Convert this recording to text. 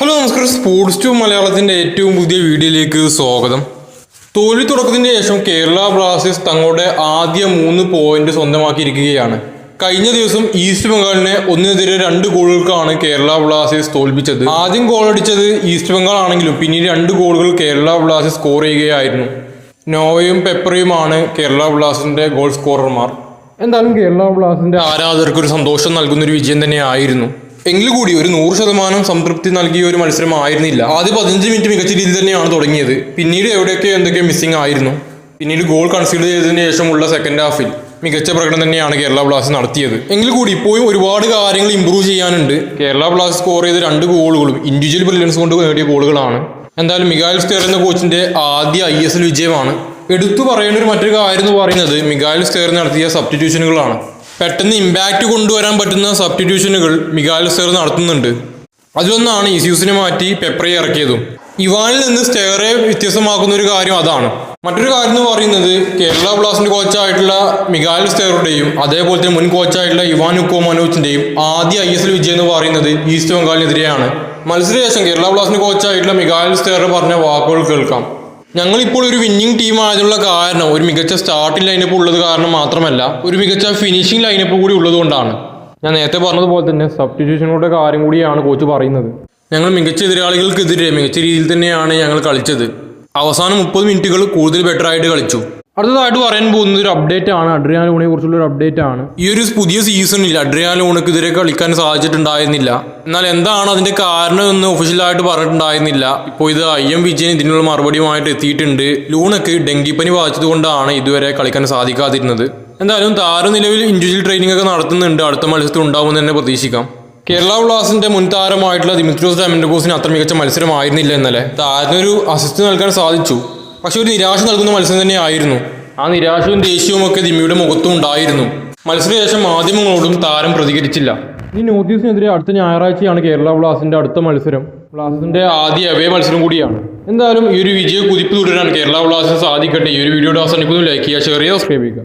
Hello നമസ്കാരം. Sports to മലയാളത്തിന്റെ ഏറ്റവും പുതിയ വീഡിയോയിലേക്ക് സ്വാഗതം. തോൽവി തുടക്കത്തിന് ശേഷം കേരള ബ്ലാസ്റ്റേഴ്സ് തങ്ങളുടെ ആദ്യ മൂന്ന് പോയിന്റ് സ്വന്തമാക്കിയിരിക്കുകയാണ്. കഴിഞ്ഞ ദിവസം ഈസ്റ്റ് ബംഗാളിനെ ഒന്നിനെതിരെ രണ്ട് ഗോളുകൾക്കാണ് കേരള ബ്ലാസ്റ്റേഴ്സ് തോൽപ്പിച്ചത്. ആദ്യം ഗോളടിച്ചത് ഈസ്റ്റ് ബംഗാൾ ആണെങ്കിലും പിന്നീട് രണ്ട് ഗോളുകൾ കേരള ബ്ലാസ്റ്റേഴ്സ് സ്കോർ ചെയ്യുകയായിരുന്നു. നോവയും പെപ്പറയുമാണ് കേരള ബ്ലാസ്റ്റേഴ്സിന്റെ ഗോൾ സ്കോറർമാർ എന്തായാലും കേരള ബ്ലാസ്റ്റേഴ്സിന്റെ ആരാധകർക്ക് ഒരു സന്തോഷം നൽകുന്ന ഒരു വിജയം തന്നെയായിരുന്നു. എങ്കിലും കൂടി ഒരു നൂറ് ശതമാനം സംതൃപ്തി നൽകിയ ഒരു മത്സരമായിരുന്നില്ല ആദ്യ പതിനഞ്ച് മിനിറ്റ് മികച്ച രീതിയിൽ തന്നെയാണ് തുടങ്ങിയത്. പിന്നീട് എവിടെയൊക്കെ എന്തൊക്കെ മിസ്സിംഗ് ആയിരുന്നു? പിന്നീട് ഗോൾ കൺസീഡ് ചെയ്തതിന് ശേഷമുള്ള സെക്കൻഡ് ഹാഫിൽ മികച്ച പ്രകടനം തന്നെയാണ് കേരള ബ്ലാസ്റ്റ് നടത്തിയത്. എങ്കിൽ കൂടി ഇപ്പോഴും ഒരുപാട് കാര്യങ്ങൾ ഇമ്പ്രൂവ് ചെയ്യാനുണ്ട്. കേരള ബ്ലാസ്റ്റ് സ്കോർ ചെയ്ത രണ്ട് ഗോളുകളും ഇൻഡിവിജ്വൽ ബ്രില്യൻസ് കൊണ്ട് നേടിയ ഗോളുകളാണ് എന്തായാലും മികായൽ സ്റ്റേർ എന്ന കോച്ചിന്റെ ആദ്യ ഐ എസ് എൽ വിജയമാണ്. എടുത്തു പറയേണ്ട ഒരു മറ്റൊരു കാര്യം എന്ന് പറയുന്നത് മികായൽ സ്റ്റേർ നടത്തിയ സബ്സ്റ്റിറ്റ്യൂഷനുകളാണ് പെട്ടെന്ന് ഇമ്പാക്റ്റ് കൊണ്ടുവരാൻ പറ്റുന്ന സബ്സ്റ്റിറ്റ്യൂഷനുകൾ മികാൽ സെർ നടത്തുന്നുണ്ട്. അതിലൊന്നാണ് ഇസ്യൂസിനെ മാറ്റി പെപ്പറയെ ഇറക്കിയതും. ഇവാനിൽ നിന്ന് സ്റ്റെയറെ വ്യത്യസ്തമാക്കുന്ന ഒരു കാര്യം അതാണ്. മറ്റൊരു കാര്യം എന്ന് പറയുന്നത് കേരള ബ്ലാസ്റ്റിന്റെ കോച്ചായിട്ടുള്ള മികാൽ സ്റ്റെയറുടെയും അതേപോലെ തന്നെ മുൻ കോച്ചായിട്ടുള്ള ഇവാൻ ഉക്കോ മനോജിന്റെയും ആദ്യ ഐ എസ് എൽ വിജയം എന്ന് പറയുന്നത് ഈസ്റ്റ് ബംഗാളിനെതിരെയാണ്. മത്സരശേഷം കേരള ബ്ലാസ്റ്റിന്റെ കോച്ചായിട്ടുള്ള മികാൽ സ്റ്റെയർ പറഞ്ഞ വാക്കുകൾ കേൾക്കാം. ഞങ്ങളിപ്പോൾ ഒരു വിന്നിംഗ് ടീം ആയതിനുള്ള കാരണം ഒരു മികച്ച സ്റ്റാർട്ടിംഗ് ലൈനപ്പ് ഉള്ളത് കാരണം മാത്രമല്ല ഒരു മികച്ച ഫിനിഷിംഗ് ലൈനപ്പ് കൂടി ഉള്ളതുകൊണ്ടാണ് ഞാൻ നേരത്തെ പറഞ്ഞതുപോലെ തന്നെ സബ്സ്റ്റിറ്റ്യൂഷനുകളുടെ കാര്യം കൂടിയാണ് കോച്ച് പറയുന്നത്. ഞങ്ങൾ മികച്ച എതിരാളികൾക്കെതിരെ മികച്ച രീതിയിൽ തന്നെയാണ് ഞങ്ങൾ കളിച്ചത്. അവസാന മുപ്പത് മിനിറ്റുകൾ കൂടുതൽ ബെറ്റർ ആയിട്ട് കളിച്ചു. അടുത്തതായിട്ട് പറയാൻ പോകുന്നത് ഒരു അപ്ഡേറ്റ് ആണ്. അഡ്രിയാൻ ലൂണിനെ കുറിച്ചുള്ള ഒരു അപ്ഡേറ്റ് ആണ്. ഈ ഒരു പുതിയ സീസണിൽ അഡ്രിയാൻ ലൂണക്കെതിരെ കളിക്കാൻ സാധിച്ചിട്ടുണ്ടായിരുന്നില്ല. എന്നാൽ എന്താണ് അതിന്റെ കാരണം എന്ന് ഒഫീഷ്യലായിട്ട് പറഞ്ഞിട്ടുണ്ടായിരുന്നില്ല. ഇപ്പോൾ ഇത് ഐ എം വിജയൻ ഇതിനുള്ള മറുപടിയുമായിട്ട് എത്തിയിട്ടുണ്ട്. ലൂണക്ക് ഡെങ്കിപ്പനി ബാധിച്ചതുകൊണ്ടാണ് ഇതുവരെ കളിക്കാൻ സാധിക്കാതിരുന്നത്. എന്തായാലും താരം നിലവിൽ ഇൻഡിവിജ്വൽ ട്രെയിനിങ് ഒക്കെ നടത്തുന്നുണ്ട്. അടുത്ത മത്സരത്തിൽ ഉണ്ടാവുമെന്ന് തന്നെ പ്രതീക്ഷിക്കാം. കേരള ബ്ലാസ്റ്റിന്റെ മുൻ താരമായിട്ടുള്ള ദിമിത്രോസ് ഡാമിൻഡോസിന് അത്ര മികച്ച മത്സരമായിരുന്നില്ല ഇന്നലെ. താരത്തിനൊരു അസിസ്റ്റ് നൽകാൻ സാധിച്ചു. പക്ഷെ ഒരു നിരാശ നൽകുന്ന മത്സരം തന്നെയായിരുന്നു. ആ നിരാശയും ദേഷ്യവും ഒക്കെ ദിമ്മിയുടെ മുഖത്തും ഉണ്ടായിരുന്നു. മത്സരശേഷം മാധ്യമങ്ങളോടും താരം പ്രതികരിച്ചില്ല. ഈ നോർത്ത് ഈസ്റ്റിനെതിരെ അടുത്ത ഞായറാഴ്ചയാണ് കേരള ബ്ലാസ്റ്റിന്റെ അടുത്ത മത്സരം. ബ്ലാസ്റ്റേഴ്സിന്റെ ആദ്യ അവേ മത്സരം കൂടിയാണ്. എന്തായാലും ഈ ഒരു വിജയ കുതിപ്പ് തുടരാൻ കേരള ബ്ലാസ്റ്റേഴ്സ് സാധിക്കട്ടെ. ഈ ഒരു വീഡിയോയുടെ അവസാനിക്കുന്നു ലൈക്ക് ചെയ്യുക ഷെയർ ചെയ്യുക സബ്സ്ക്രൈബ് ചെയ്യുക.